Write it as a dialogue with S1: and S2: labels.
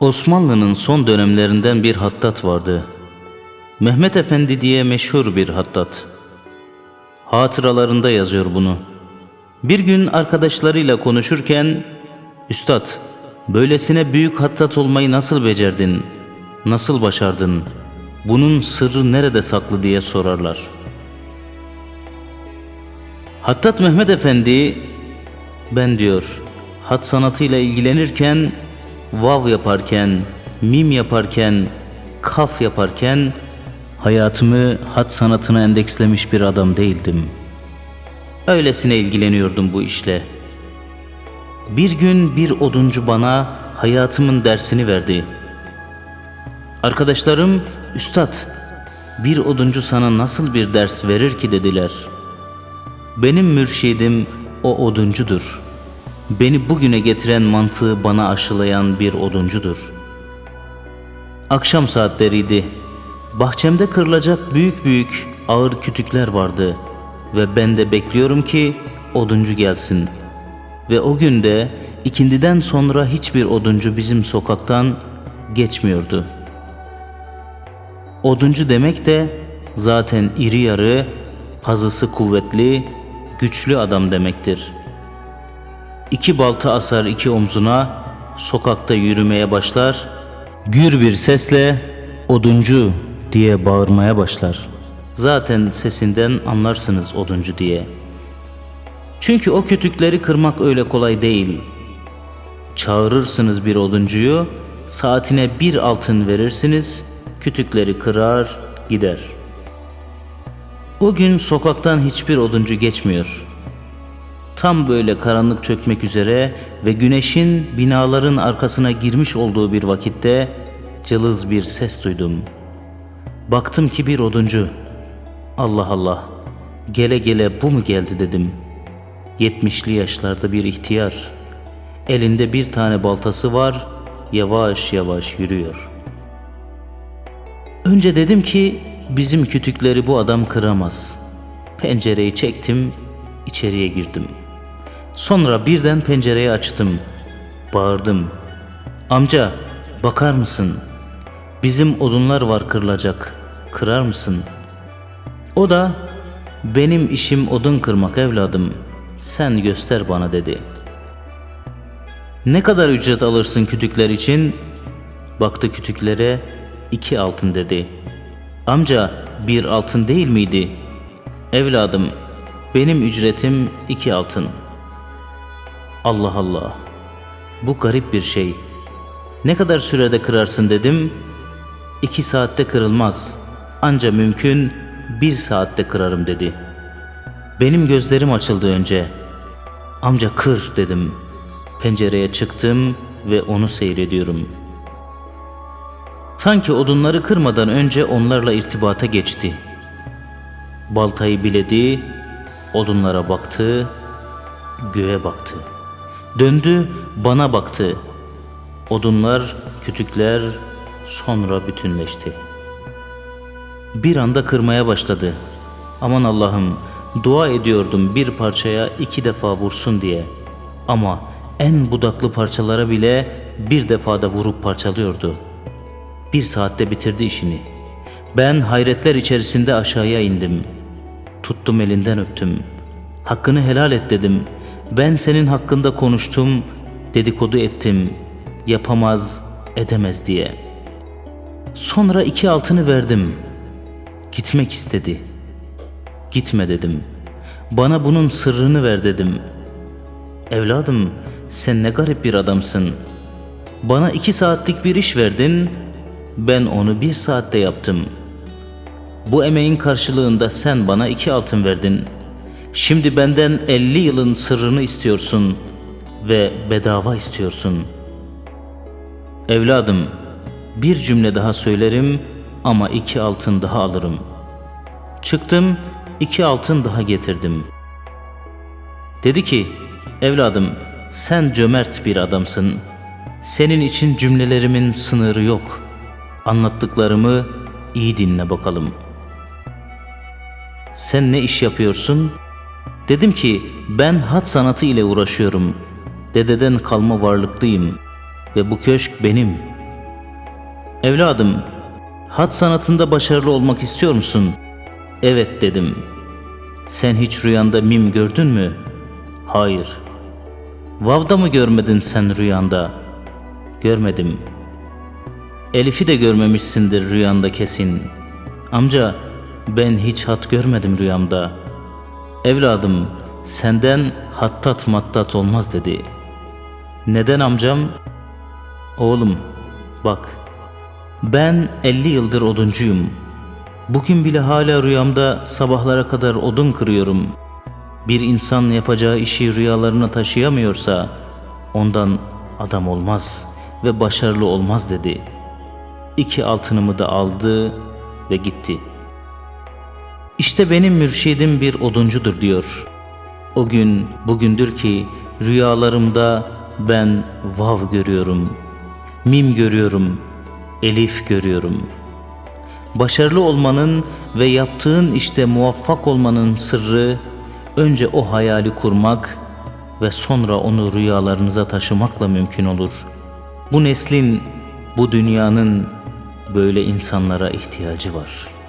S1: Osmanlı'nın son dönemlerinden bir hattat vardı. Mehmet Efendi diye meşhur bir hattat. Hatıralarında yazıyor bunu. Bir gün arkadaşlarıyla konuşurken, Üstad, böylesine büyük hattat olmayı nasıl becerdin? Nasıl başardın? Bunun sırrı nerede saklı diye sorarlar. Hattat Mehmet Efendi, ben diyor, hat sanatıyla ilgilenirken, vav yaparken, mim yaparken, kaf yaparken, hayatımı hat sanatına endekslemiş bir adam değildim. Öylesine ilgileniyordum bu işle. Bir gün bir oduncu bana hayatımın dersini verdi. Arkadaşlarım, Üstad, bir oduncu sana nasıl bir ders verir ki dediler. Benim mürşidim o oduncudur. Beni bugüne getiren mantığı bana aşılayan bir oduncudur. Akşam saatleriydi. Bahçemde kırılacak büyük büyük ağır kütükler vardı ve ben de bekliyorum ki oduncu gelsin. Ve o günde ikindiden sonra hiçbir oduncu bizim sokaktan geçmiyordu. Oduncu demek de zaten iri yarı, pazısı kuvvetli, güçlü adam demektir. İki balta asar iki omzuna, sokakta yürümeye başlar, gür bir sesle oduncu diye bağırmaya başlar. Zaten sesinden anlarsınız oduncu diye. Çünkü o kütükleri kırmak öyle kolay değil. Çağırırsınız bir oduncuyu, saatine bir altın verirsiniz, kütükleri kırar, gider. O gün sokaktan hiçbir oduncu geçmiyor. Tam böyle karanlık çökmek üzere ve güneşin binaların arkasına girmiş olduğu bir vakitte cılız bir ses duydum. Baktım ki bir oduncu. Allah Allah, gele gele bu mu geldi dedim. Yetmişli yaşlarda bir ihtiyar. Elinde bir tane baltası var, yavaş yavaş yürüyor. Önce dedim ki bizim kütükleri bu adam kıramaz. Pencereyi çektim, içeriye girdim. Sonra birden pencereyi açtım. Bağırdım. Amca bakar mısın? Bizim odunlar var kırılacak. Kırar mısın? O da benim işim odun kırmak evladım. Sen göster bana dedi. Ne kadar ücret alırsın kütükler için? Baktı kütüklere iki altın dedi. Amca bir altın değil miydi? Evladım benim ücretim iki altın. Allah Allah bu garip bir şey. Ne kadar sürede kırarsın dedim. İki saatte kırılmaz. Anca mümkün bir saatte kırarım dedi. Benim gözlerim açıldı önce. Amca kır dedim. Pencereye çıktım ve onu seyrediyorum.'' Sanki odunları kırmadan önce onlarla irtibata geçti. Baltayı biledi, odunlara baktı, göğe baktı. Döndü, bana baktı. Odunlar, kütükler sonra bütünleşti. Bir anda kırmaya başladı. Aman Allah'ım, dua ediyordum bir parçaya iki defa vursun diye. Ama en budaklı parçalara bile bir defada vurup parçalıyordu.'' Bir saatte bitirdi işini. Ben hayretler içerisinde aşağıya indim. Tuttum elinden öptüm. Hakkını helal et dedim. Ben senin hakkında konuştum, dedikodu ettim. Yapamaz, edemez diye. Sonra iki altını verdim. Gitmek istedi. Gitme dedim. Bana bunun sırrını ver dedim. Evladım, sen ne garip bir adamsın. Bana iki saatlik bir iş verdin, ben onu bir saatte yaptım. Bu emeğin karşılığında sen bana iki altın verdin. Şimdi benden elli yılın sırrını istiyorsun ve bedava istiyorsun. Evladım, bir cümle daha söylerim ama iki altın daha alırım. Çıktım, iki altın daha getirdim. Dedi ki, evladım sen cömert bir adamsın. Senin için cümlelerimin sınırı yok.'' Anlattıklarımı iyi dinle bakalım. Sen ne iş yapıyorsun? Dedim ki ben hat sanatı ile uğraşıyorum. Dededen kalma varlıklıyım ve bu köşk benim. Evladım, hat sanatında başarılı olmak istiyor musun? Evet dedim. Sen hiç rüyanda mim gördün mü? Hayır. Vav'da mı görmedin sen rüyanda? Görmedim. Elif'i de görmemişsindir rüyanda kesin. Amca, ben hiç hat görmedim rüyamda. Evladım, senden hattat mattat olmaz dedi. Neden amcam? Oğlum, bak. Ben 50 yıldır oduncuyum. Bugün bile hala rüyamda sabahlara kadar odun kırıyorum. Bir insan yapacağı işi rüyalarına taşıyamıyorsa ondan adam olmaz ve başarılı olmaz dedi. İki altınımı da aldı ve gitti. İşte benim mürşidim bir oduncudur diyor. O gün bugündür ki rüyalarımda ben vav görüyorum, mim görüyorum, elif görüyorum. Başarılı olmanın ve yaptığın işte muvaffak olmanın sırrı önce o hayali kurmak ve sonra onu rüyalarınıza taşımakla mümkün olur. Bu neslin, bu dünyanın böyle insanlara ihtiyacı var.''